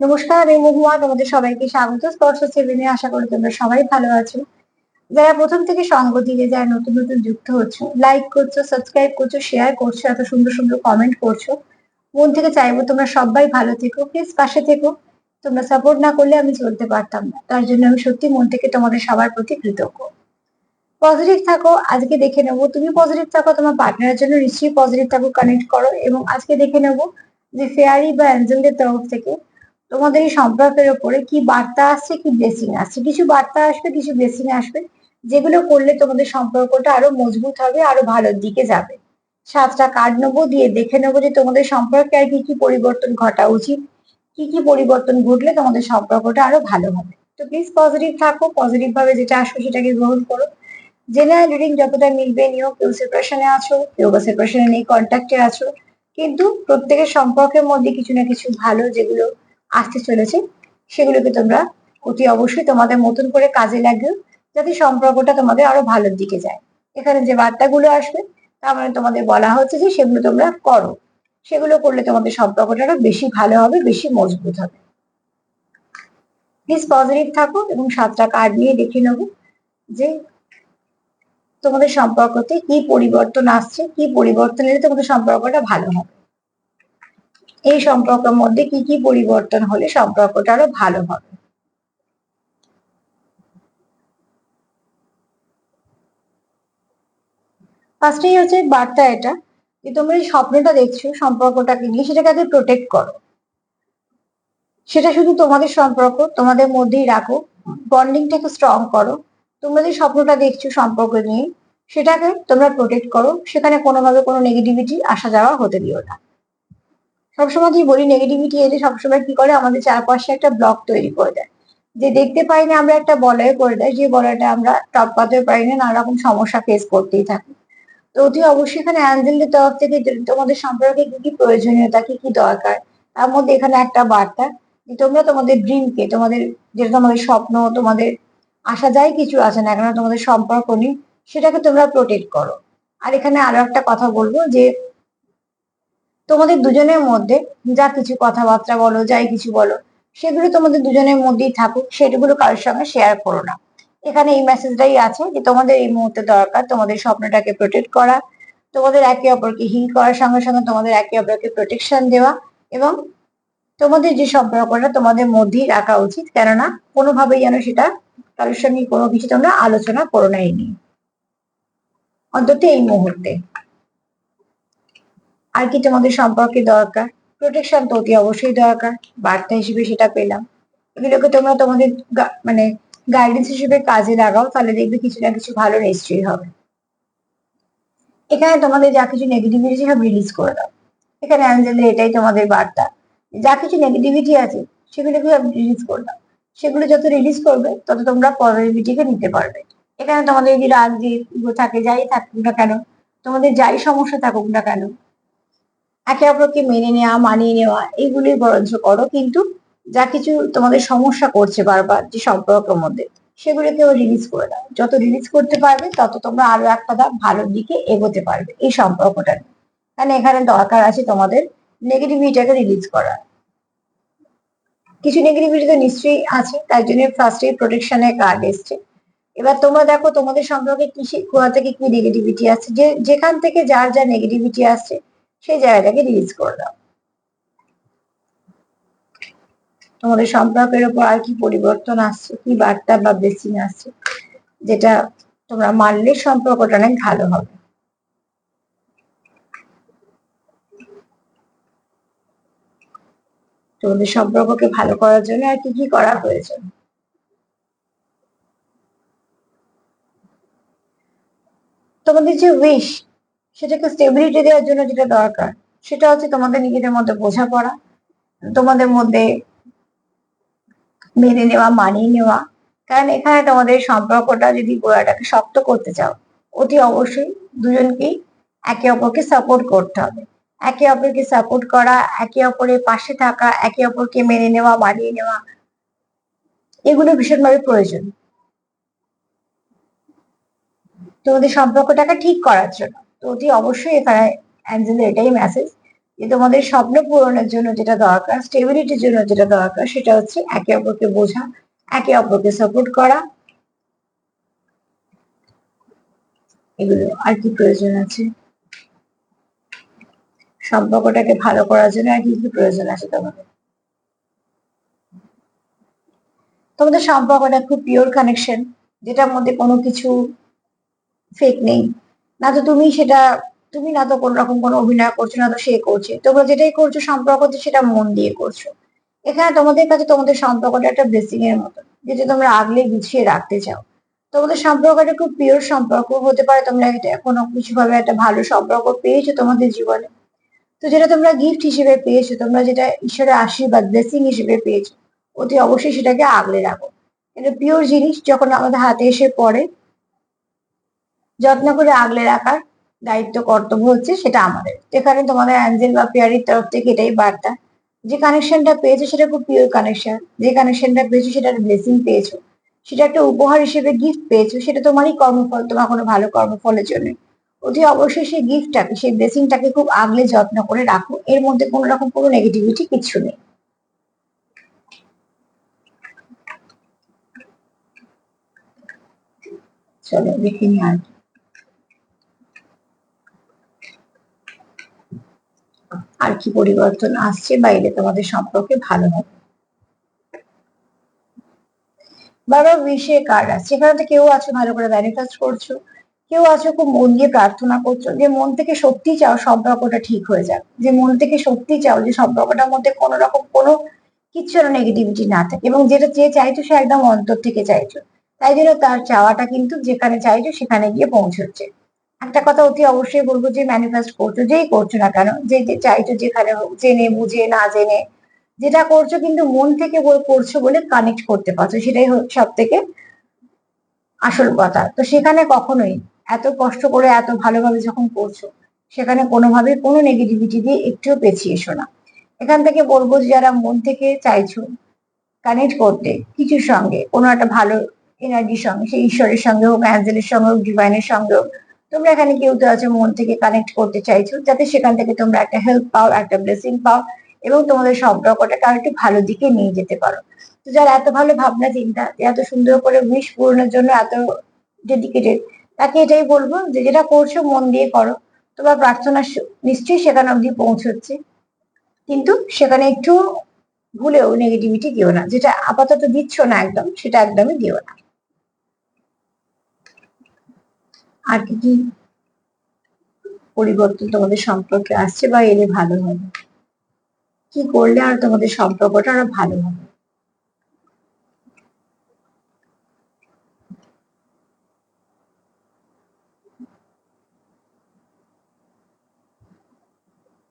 নমস্কার আমি তোমাদের সবাইকে স্বাগত। স্পর্শ সেভেনে আশা করি তোমরা সবাই ভালো আছো। যারা প্রথম থেকে সঙ্গ দিয়ে যারা নতুন নতুন যুক্ত হচ্ছে লাইক করছ সাবস্ক্রাইব করছ শেয়ার করছ, এত সুন্দর সুন্দর কমেন্ট করছ, মন থেকে চাইব তোমরা সবাই ভালো থেকো প্লিজ পাশে থেকো। তোমরা সাপোর্ট না করলে আমি চলতে পারতাম না। তার জন্য আমি সত্যি মন থেকে তোমাদের সবার প্রতি কৃতজ্ঞ। পজিটিভ থাকো, আজকে দেখে নেব। তুমি পজিটিভ থাকো, তোমার পার্টনারের জন্য নিশ্চয়ই পজিটিভ থাকো কানেক্ট করো। এবং আজকে দেখে নেব যে ফেয়ারি বা অ্যাঞ্জেলদের তরফ থেকে তোমাদের এই সম্পর্কের ওপরে কি বার্তা আসছে, কি ব্লেসিং আসছে? কিছু বার্তা আসবে, কিছু ব্লেসিং আসবে, যেগুলো করলে তোমাদের সম্পর্কটা আরও মজবুত হবে, আরও ভালোর দিকে যাবে। সাতটা কার্ড নেব, দিয়ে দেখে নেব যে তোমাদের সম্পর্কে আর কি কি পরিবর্তন ঘটা উচিত, কি কি পরিবর্তন ঘটলে তোমাদের সম্পর্কটা আরও ভালো হবে। তো প্লিজ পজিটিভ থাকো পজিটিভ ভাবে যেটা আসবে সেটাকে গ্রহণ করো। জেনারেল রিডিং যতটা মিলবে নিও, কেউ সেপারেশনে আছো, কেউ বা সেপারেশনে নেই কন্ট্যাক্টে আছো। কিন্তু প্রত্যেকের সম্পর্কের মধ্যে কিছু না কিছু ভালো যেগুলো আসতে চলেছে। সেগুলোকে তোমরা অতি অবশ্যই তোমাদের মতন করে কাজে লাগিও, যাতে সম্পর্কটা তোমাদের আরও ভালোর দিকে যায়। এখানে যে বার্তাগুলো আসবে, তার মানে তোমাদের বলা হচ্ছে যে সেগুলো তোমরা করো। সেগুলো করলে তোমাদের সম্পর্কটা বেশি ভালো হবে, বেশি মজবুত হবে। প্লিজ পজিটিভ থাকো এবং সাতটা কার্ড নিয়ে দেখে নেব যে তোমাদের সম্পর্কতে কি পরিবর্তন আসছে, কি পরিবর্তন এলে তোমাদের সম্পর্কটা ভালো হবে। এই সম্পর্কের মধ্যে কি কি পরিবর্তন হলে সম্পর্কটা আরও ভালো হবে? ফার্স্টেই হচ্ছে বার্তা এটা, যে তোমরা এই স্বপ্নটা দেখছ, সম্পর্কটাকে নিয়ে সেটাকে আগে প্রোটেক্ট করো। সেটা শুধু তোমাদের সম্পর্ক, তোমাদের মধ্যেই রাখো। বন্ডিংটাকে স্ট্রং করো। তোমরা যে স্বপ্নটা দেখছ, সম্পর্ক নিয়ে, সেটাকে তোমরা প্রোটেক্ট করো। সেখানে কোনোভাবে কোনো নেগেটিভিটি আসা যাওয়া হতে দিও না। সবসময় যদি বলি নেগেটিভিটি এলে সবসময় কি করে? আমাদের চারপাশে একটা ব্লক তৈরি করে দেয়। যে দেখতে পাই না আমরা একটা বলয় করে দেয়, যে বলয়টা আমরা টপ করতে পারি না নানা রকম সমস্যা ফেস করতেই থাকি। তো অতি অবশ্যই এখানে অ্যাঞ্জেলদের তরফ থেকে তোমাদের সম্পর্কে কি কি প্রয়োজনীয়তা, কি কি দরকার, তার মধ্যে এখানে একটা বার্তা যে তোমরা তোমাদের ড্রিমকে তোমাদের যেটা তোমাদের স্বপ্ন, তোমাদের আসা যায় কিছু আছে না কেন, তোমাদের সম্পর্ক নেই সেটাকে তোমরা প্রোটেক্ট করো। আর এখানে আরও একটা কথা বলব যে তোমাদের দুজনের মধ্যে যা কিছু কথাবার্তা বলো, যাই কিছু বলো, সেগুলো তোমাদের দুজনের মধ্যেই থাকুক, সেগুলো কারোর সঙ্গে শেয়ার করো না। এখানে এই মেসেজটাই আছে যে তোমাদের এই মুহূর্তে দরকার তোমাদের স্বপ্নটাকে প্রোটেক্ট করা, তোমাদের একে অপরকে হিল করার সঙ্গে সঙ্গে তোমাদের একে অপরকে প্রোটেকশন দেওয়া এবং তোমাদের যে সম্পর্কটা তোমাদের মধ্যেই রাখা উচিত। কেননা কোনোভাবেই যেন সেটা কারোর সঙ্গে কোনো কিছু তোমরা আলোচনা করো না এই নিয়ে। অন্তত এই মুহূর্তে। আর কি তোমাদের সম্পর্কে দরকার? প্রোটেকশন তো অতি অবশ্যই দরকার। বার্তা হিসেবে সেটা পেলাম। এগুলোকে তোমরা তোমাদের মানে গাইডেন্স হিসেবে কাজে লাগাও, তাহলে দেখবে কিছু না কিছু ভালো নিশ্চয়ই হবে। এখানে তোমাদের যা কিছু নেগেটিভিটি সব রিলিজ করে দাও। এখানে অ্যাঞ্জেলের এটাই তোমাদের বার্তা। যা কিছু নেগেটিভিটি আছে সেগুলোকে রিলিজ করে দাও। সেগুলো যত রিলিজ করবে, তত তোমরা পজিটিভিটিকে নিতে পারবে। এখানে তোমাদের যদি রাগ দিয়ে থাকে, যাই থাকুক না কেন, তোমাদের যাই সমস্যা থাকুক না কেন একে অপরকে মেনে নেওয়া, মানিয়ে নেওয়া এগুলি বরঞ্চ করো। কিন্তু যা কিছু তোমাদের সমস্যা করছে বারবার যে সম্পর্কের মধ্যে, সেগুলোকেও রিলিজ করে দাও। যত রিলিজ করতে পারবে, তত তোমরা আরও একটা ধাপ ভালোর দিকে এগোতে পারবে এই সম্পর্কটা কারণ এখানে দরকার আছে তোমাদের নেগেটিভিটিটাকে রিলিজ করা। কিছু নেগেটিভিটি তো নিশ্চয়ই আছে তাই জন্য ফার্স্টে প্রোটেকশনের কার্ড এসছে। এবার তোমরা দেখো তোমাদের সম্পর্কে কি কোথা থেকে কি নেগেটিভিটি আসছে? যে, যেখান থেকে যার যা নেগেটিভিটি আসছে সেই জায়গাটাকে রিলিজ করে দাও। তোমাদের সম্পর্কের উপর আর কি পরিবর্তন আসছে, কি বার্তা বা ব্লেসিং আসছে, যেটা তোমরা মানলে সম্পর্কটা অনেক ভালো হবে। তোমাদের সম্পর্ককে ভালো করার জন্য আর কি কি করা প্রয়োজন? তোমাদের যে উইশ সেটাকে স্টেবিলিটি দেওয়ার জন্য যেটা দরকার, সেটা হচ্ছে তোমাদের নিজেদের মধ্যে বোঝাপড়া, তোমাদের মধ্যে মেনে নেওয়া, মানিয়ে নেওয়া। কারণ এখানে তোমাদের সম্পর্কটা যদি গোড়াটাকে শক্ত করতে চাও, অতি অবশ্যই দুজনকেই একে অপরকে সাপোর্ট করতে হবে। একে অপরকে সাপোর্ট করা, একে অপরের পাশে থাকা, একে অপরকে মেনে নেওয়া, মানিয়ে নেওয়া, এগুলো ভীষণভাবে প্রয়োজন। তোমাদের সম্পর্কটাকে ঠিক করার জন্য। তো অতি অবশ্যই এখানে অ্যাঞ্জেলের এটাই মেসেজ যে তোমাদের স্বপ্ন পূরণের জন্য যেটা দরকার স্টেবিলিটির জন্য যেটা দরকার, সেটা হচ্ছে একে অপরকে বোঝা, একে অপরকে সাপোর্ট করা। এগুলো আর কি প্রয়োজন আছে? সম্পর্কটাকে ভালো করার জন্য আর কি কি প্রয়োজন আছে তোমাদের? তোমাদের সম্পর্কটা খুব পিওর কানেকশন যেটার মধ্যে কোনো কিছু ফেক নেই। না তো তুমি সেটা, তুমি না তো কোন রকম কোনো অভিনয় করছ, না তো সে করছে। তোমরা যেটাই করছ সম্পর্কতে সেটা মন দিয়ে করছ। এখানে তোমাদের কাছে তোমাদের সম্পর্কটা একটা ব্লেসিং এর মতো যেটা তোমরা আগলে গুছিয়ে রাখতে চাও। তোমাদের সম্পর্কটা খুব পিওর সম্পর্ক হতে পারে, তোমরা এটা কোনো কিছু ভাবে একটা ভালো সম্পর্ক পেয়েছ তোমাদের জীবনে। তো যেটা তোমরা গিফট হিসেবে পেয়েছ, তোমরা যেটা ঈশ্বরের আশীর্বাদ ব্লেসিং হিসেবে পেয়েছ, অতি অবশ্যই সেটাকে আগলে রাখো। এটা পিওর জিনিস, যখন আমাদের হাতে এসে পড়ে যত্ন করে আগলে রাখার দায়িত্ব, কর্তব্য হচ্ছে সেটা আমাদের। এখানে তোমাদের অ্যাঞ্জেল বা পিয়ারির তরফ থেকে এটাই বার্তা। যে কানেকশনটা পেয়েছ সেটা খুব পিওর কানেকশন। যে কানেকশনটা পেয়েছ সেটা ব্লেসিং পেয়েছ। সেটা একটা উপহার হিসেবে গিফট পেয়েছ, সেটা তোমারই কর্মফল, তোমার কোনো ভালো কর্মফলের জন্য। অতি অবশ্যই সেই গিফটটাকে সেই ব্লেসিংটাকে খুব আগলে যত্ন করে রাখো। এর মধ্যে কোনো রকম কোনো নেগেটিভিটি কিছু নেই। চলো দেখে আর কি। আর কি পরিবর্তন আসছে বাইরে তোমাদের সম্পর্কে ভালো হবে বারবার উইশে কার্ড আসছে এখানে তো কেউ আছো ভালো করে ম্যানিফেস্ট করছ। কেউ আছো খুব মন দিয়ে প্রার্থনা করছ যে মন থেকে সত্যি চাও সম্পর্কটা ঠিক হয়ে যাক। যে মন থেকে সত্যি চাও যে সম্পর্কটার মধ্যে কোনো রকম কোনো কিচ্ছু নেগেটিভিটি না থাকে। এবং যেটা যে চাইছো সে একদম অন্তর থেকে চাইছো। তাই জন্য তার চাওয়াটা কিন্তু যেখানে চাইছো সেখানে গিয়ে পৌঁছচ্ছে। একটা কথা অতি অবশ্যই বলব যে ম্যানিফেস্ট করছ, যেই করছ না কেন, যে চাইছো যেখানে হোক, জেনে, বুঝে, না জেনে, যেটা করছ কিন্তু মন থেকে করছ বলে কানেক্ট করতে পারছ, সেটাই সব থেকে আসল কথা। তো সেখানে কখনোই এত কষ্ট করে এত ভালোভাবে যখন করছ, সেখানে কোনোভাবে কোনো নেগেটিভিটি দিয়ে একটুও পেছিয়ে এসো না। এখান থেকে বলব যে যারা মন থেকে চাইছো কানেক্ট করতে কিছুর সঙ্গে, কোনো একটা ভালো এনার্জির সঙ্গে, সেই ঈশ্বরের সঙ্গে হোক অ্যাঞ্জেলের সঙ্গে হোক ডিভাইনের সঙ্গে হোক তোমরা এখানে কেউ তো আছো মন থেকে কানেক্ট করতে চাইছো, যাতে সেখান থেকে তোমরা একটা হেল্প পাও, একটা ব্লেসিং পাও এবং তোমাদের সম্পর্কটাকে আর একটু ভালো দিকে নিয়ে যেতে পারো। তো যারা এত ভালো ভাবনা চিন্তা, এত সুন্দর করে উইশ পূরণের জন্য এত ডেডিকেটেড তাকে এটাই বলব যে যেটা করছ মন দিয়ে করো। তোমার প্রার্থনা নিশ্চয়ই সেখানে অবধি পৌঁছচ্ছে। কিন্তু সেখানে একটু ভুলেও নেগেটিভিটি দিও না, যেটা আপাতত দিচ্ছ না একদম, সেটা একদমই দিও না। আর কি কি পরিবর্তন তোমাদের সম্পর্কে আসছে বা এলে ভালো হবে? কি করলে আর তোমাদের সম্পর্কটা আরও ভালো হবে?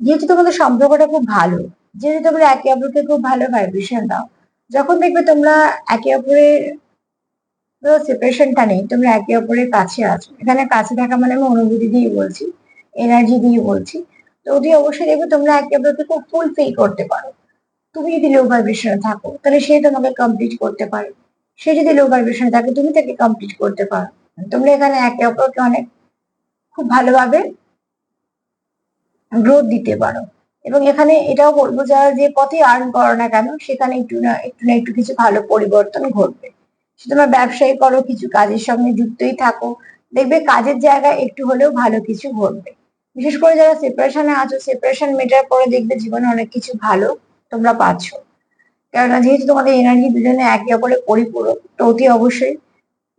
যেহেতু তোমাদের সম্পর্কটা খুব ভালো, যেহেতু তোমরা একে অপরকে খুব ভালো ভাইব্রেশন দাও, যখন দেখবে তোমরা একে অপরের সেপারেশনটা নেই, তোমরা একে অপরের কাছে আছো। এখানে কাছে থাকা মানে আমি অনুভূতি দিয়ে বলছি এনার্জি দিয়ে বলছি। তো ওটি অবশ্যই দেখবে তোমরা একে অপরকে খুব ফুলফিল করতে পারো। তুমি যদি লো ভাইব্রেশনে থাকো, তাহলে সে তোমাকে কমপ্লিট করতে পারে। সে যদি লো ভাইব্রেশনে থাকে, তুমি তাকে কমপ্লিট করতে পারো। তোমরা এখানে একে অপরকে অনেক খুব ভালোভাবে গ্রোথ দিতে পারো। এবং এখানে এটাও বলব যারা যে পথে আর্ন করো না কেন, সেখানে একটু না একটু না একটু কিছু ভালো পরিবর্তন ঘটবে। সে তোমার ব্যবসায়ী করো, কিছু কাজের সঙ্গে যুক্তই থাকো। দেখবে কাজের জায়গায় একটু হলেও ভালো কিছু ঘটবে। বিশেষ করে যারা সেপারেশনে আছো সেপারেশন মেটার পরে দেখবে জীবনে অনেক কিছু ভালো তোমরা পাচ্ছ। কেননা যেহেতু তোমাদের এনার্জি দুজনে একে অপরে পরিপূরক, তো অতি অবশ্যই,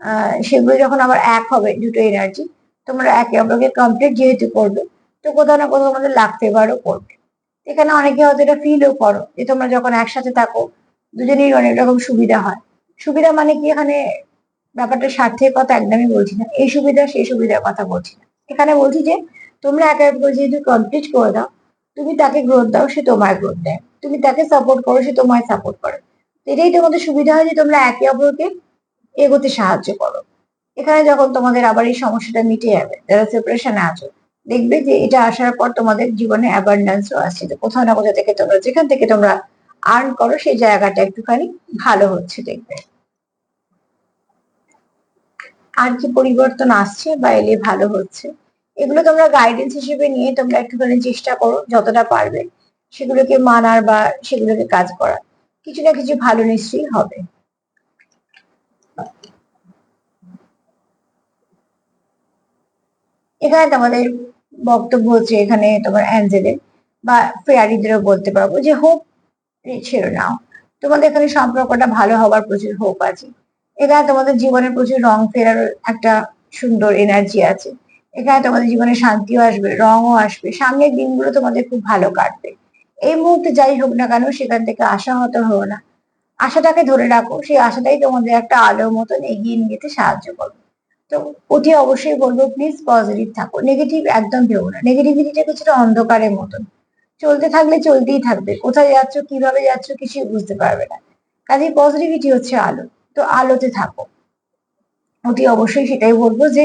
আহ, সেগুলো যখন আবার এক হবে দুটো এনার্জি তোমরা একে অপরকে কমপ্লিট যেহেতু করবে, তো কোথাও না কোথাও আমাদের লাখ ফেভারও করবে এখানে অনেকে হয়তো এটা ফিলও করো, যে তোমরা যখন একসাথে থাকো দুজনেই অনেক রকম সুবিধা হয়। সুবিধা মানে কি? এখানে ব্যাপারটা স্বার্থের কথা একদমই বলছি না। এই সুবিধা, সেই সুবিধার কথা বলছি না। এখানে বলছি যে, তোমরা একে অপর যেহেতু কমপ্লিট করে দাও, তুমি তাকে গ্রোথ দাও, সে তোমার গ্রোথ দেয়। তুমি তাকে সাপোর্ট করো, সে তোমায় সাপোর্ট করে। এটাই তোমাদের সুবিধা হয় যে, তোমরা একে অপরকে এগোতে সাহায্য করো। এখানে যখন তোমাদের আবার এই সমস্যাটা মিটে যাবে, যারা সেপারেশনে আছো, দেখবে যে, এটা আসার পর তোমাদের জীবনে অ্যাবান্ডান্সও আসছে। কোথাও না কোথাও থেকে তোমরা, যেখান থেকে তোমরা আর্ন করো, সেই জায়গাটা একটুখানি ভালো হচ্ছে দেখবে। আর কি পরিবর্তন আসছে বা এলে ভালো হচ্ছে? এগুলো তোমরা গাইডেন্স হিসেবে নিয়ে তোমরা একটুখানি চেষ্টা করো, যতটা পারবে সেগুলোকে মানার বা সেগুলোকে কাজ করার। কিছু না কিছু ভালো নিশ্চয়ই হবে। এখানে তোমাদের বক্তব্য হচ্ছে এখানে তোমার অ্যাঞ্জেলের বা ফেয়ারিদেরও বলতে পারব যে হোপ ছেড়ে নাও। তোমাদের এখানে সম্পর্কটা ভালো হবার প্রচুর হোপ আছে। এখানে তোমাদের জীবনে প্রচুর রং ফেরার একটা সুন্দর এনার্জি আছে। এখানে তোমাদের জীবনে শান্তিও আসবে, রঙও আসবে। সামনের দিনগুলো তোমাদের খুব ভালো কাটবে। এই মুহূর্তে যাই হোক না কেন সেখান থেকে আশাহত হও না। আশাটাকে ধরে রাখো, সেই আশাটাই তোমাদের একটা আলোর মতন এগিয়ে নিয়ে যেতে সাহায্য করবে। তো অতি অবশ্যই বলব প্লিজ পজিটিভ থাকো। নেগেটিভ একদম ভেবো না। নেগেটিভিটিটা কিছুটা অন্ধকারের মতন। চলতে থাকলে চলতেই থাকবে। কোথায় যাচ্ছ, কীভাবে যাচ্ছ কিছুই বুঝতে পারবে না। কাজে পজিটিভিটি হচ্ছে আলো। তো আলোতে থাকো। অতি অবশ্যই সেটাই বলব যে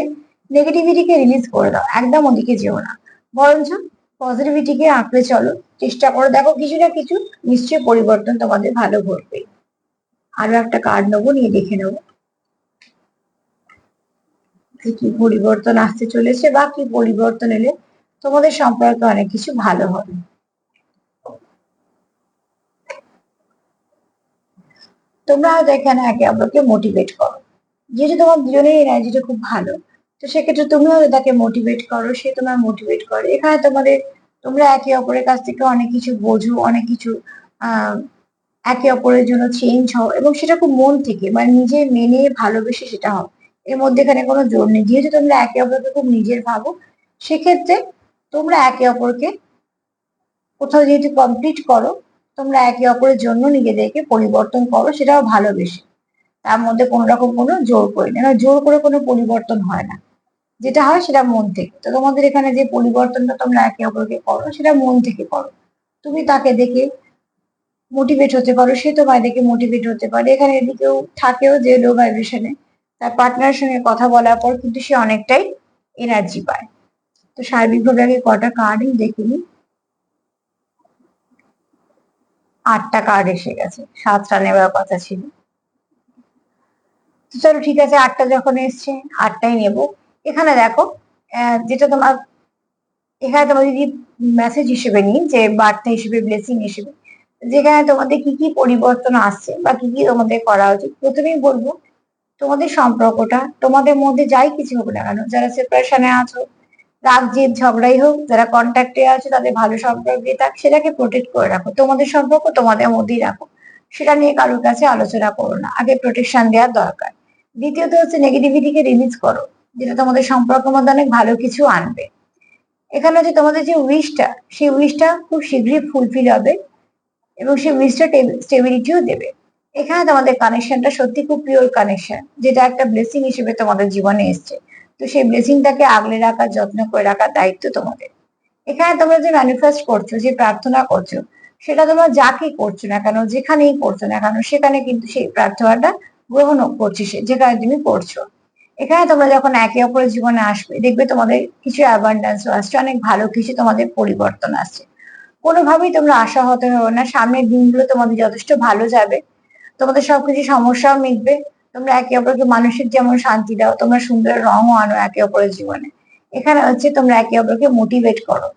নেগেটিভিটিকে রিলিজ করে দাও। একদম ওদিকে যেও না। বরঞ্চ পজিটিভিটিকে আঁকড়ে চলো। চেষ্টা করে। দেখো কিছু না কিছু নিশ্চয়ই পরিবর্তন তোমাদের ভালো ঘটবে আরও একটা কার্ড নেব, নিয়ে দেখে নেব। কি পরিবর্তন আসতে চলেছে বা কি পরিবর্তন এলে তোমাদের সম্পর্কে অনেক কিছু ভালো হবে। তোমরা হয়তো এখানে একে অপরকে মোটিভেট করো। যেহেতু তোমার দুজনের এনার্জিটা খুব ভালো, তো সেক্ষেত্রে তুমিও তাকে মোটিভেট করো, সে তোমার মোটিভেট করে। এখানে তোমাদের, তোমরা একে অপরের কাছ থেকে অনেক কিছু বোঝো, অনেক কিছু একে অপরের জন্য চেঞ্জ হও এবং সেটা খুব মন থেকে মানে নিজে মেনে ভালোবেসে সেটা হও। এর মধ্যে এখানে কোনো জোর নেই। যেহেতু তোমরা একে অপরকে খুব নিজের ভাবো, সেক্ষেত্রে তোমরা একে অপরকে কোথাও যেহেতু কমপ্লিট করো তোমরা একে অপরের জন্য নিজেদেরকে পরিবর্তন করো, সেটাও ভালোবেসে তার মধ্যে কোনো রকম কোনো জোর করি না। জোর করে কোনো পরিবর্তন হয় না। যেটা হয় সেটা মন থেকে। তো তোমাদের এখানে যে পরিবর্তনটা তোমরা একে অপরকে করো, সেটা মন থেকে করো। তুমি তাকে দেখে মোটিভেট হতে পারো, সে তোমায় দেখে মোটিভেট হতে পারে। এখানে এদিকেও থাকেও যে লো ভাইব্রেশনে তার পার্টনারের সঙ্গে কথা বলার পর কিন্তু সে অনেকটাই এনার্জি পায়। তো সার্বিকভাবে আগে কটা কার্ডই দেখিনি। আটটা কার্ড এসে গেছে। সাতটা নেওয়ার কথা ছিল। চলো ঠিক আছে, আটটা যখন এসছে, আটটাই নেব। এখানে দেখো যেটা তোমার, এখানে তোমার যদি মেসেজ হিসেবে নিই, যে বার্তা হিসেবে ব্লেসিং হিসেবে, যেখানে তোমাদের কি কি পরিবর্তন আসছে বা কি কি তোমাদের করা উচিত, প্রথমেই বলব, তোমাদের সম্পর্কটা, তোমাদের মধ্যে যাই কিছু হোক না কেন, যারা সেপারেশনে আছো রাগ, জেদ, ঝগড়াই হোক, যারা কন্ট্যাক্টে আছে, তাদের ভালো সম্পর্কে থাক সেটাকে প্রোটেক্ট করে রাখো। তোমাদের সম্পর্ক তোমাদের মধ্যেই রাখো। সেটা নিয়ে কারোর কাছে আলোচনা করো না। আগে প্রোটেকশন দেওয়ার দরকার। দ্বিতীয়ত হচ্ছে নেগেটিভিটিকে রিলিজ করো, যেটা তোমাদের সম্পর্কের মধ্যে অনেক ভালো কিছু আনবে। এখানে হচ্ছে তোমাদের যে উইশটা সেই উইশটা খুব শীঘ্রই ফুলফিল হবে এবং সেই উইশটা স্টেবিলিটিও দেবে। এখানে তোমাদের কানেকশনটা সত্যি খুব পিওর কানেকশন যেটা একটা ব্লেসিং হিসেবে তোমাদের জীবনে এসছে। তো সেই ব্লেসিংটাকে আগলে রাখার, যত্ন করে রাখার দায়িত্ব তোমাদের। এখানে তোমরা যে ম্যানিফেস্ট করছ, যে প্রার্থনা করছ, সেটা তোমরা যাকে করছ না কেন, যেখানেই করছ না কেন, সেখানে কিন্তু সেই প্রার্থনাটা গ্রহণ করছে, সে যেখানে তুমি করছ। এখানে তোমরা যখন একে অপরের জীবনে আসবে, দেখবে তোমাদের কিছু অ্যাবান্ডান্স আসছে, অনেক ভালো কিছু তোমাদের পরিবর্তন আসছে। কোনোভাবেই তোমরা আশা হতে হবে না, সামনের দিনগুলো তোমাদের যথেষ্ট ভালো যাবে, তোমাদের সবকিছু সমস্যাও মিটবে তোমরা একে অপরকে মানুষের যেমন শান্তি দাও, তোমরা সুন্দর রঙও আনো একে অপরের জীবনে। এখানে হচ্ছে তোমরা একে অপরকে মোটিভেট করো।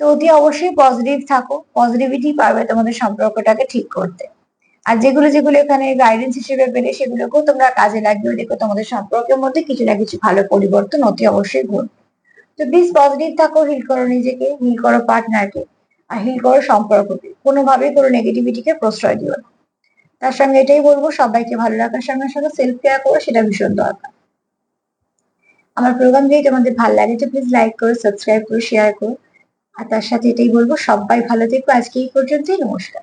তো অতি অবশ্যই পজিটিভ থাকো পজিটিভিটি পারবে তোমাদের সম্পর্কটাকে ঠিক করতে। আর যেগুলো যেগুলো এখানে গাইডেন্স হিসেবে পেলে সেগুলোকেও তোমরা কাজে লাগিয়ে দেখো তোমাদের সম্পর্কের মধ্যে কিছু না কিছু ভালো পরিবর্তন অতি অবশ্যই ঘটবে। তো প্লিজ পজিটিভ থাকো হিল করো নিজেকে হিল করো পার্টনারকে আর হিল করো সম্পর্ককে। কোনোভাবেই কোনো নেগেটিভিটিকে প্রশ্রয় দিও না। তার সঙ্গে এটাই বলব, সবাইকে ভালো রাখার সঙ্গে সঙ্গে সেলফ কেয়ার করো, সেটা ভীষণ দরকার। আমার প্রোগ্রাম যদি তোমাদের ভালো লাগে তো প্লিজ লাইক করো সাবস্ক্রাইব করো শেয়ার করো। আর তার সাথে এটাই বলব, সবাই ভালো থেকো। আজকে এই পর্যন্তই, নমস্কার।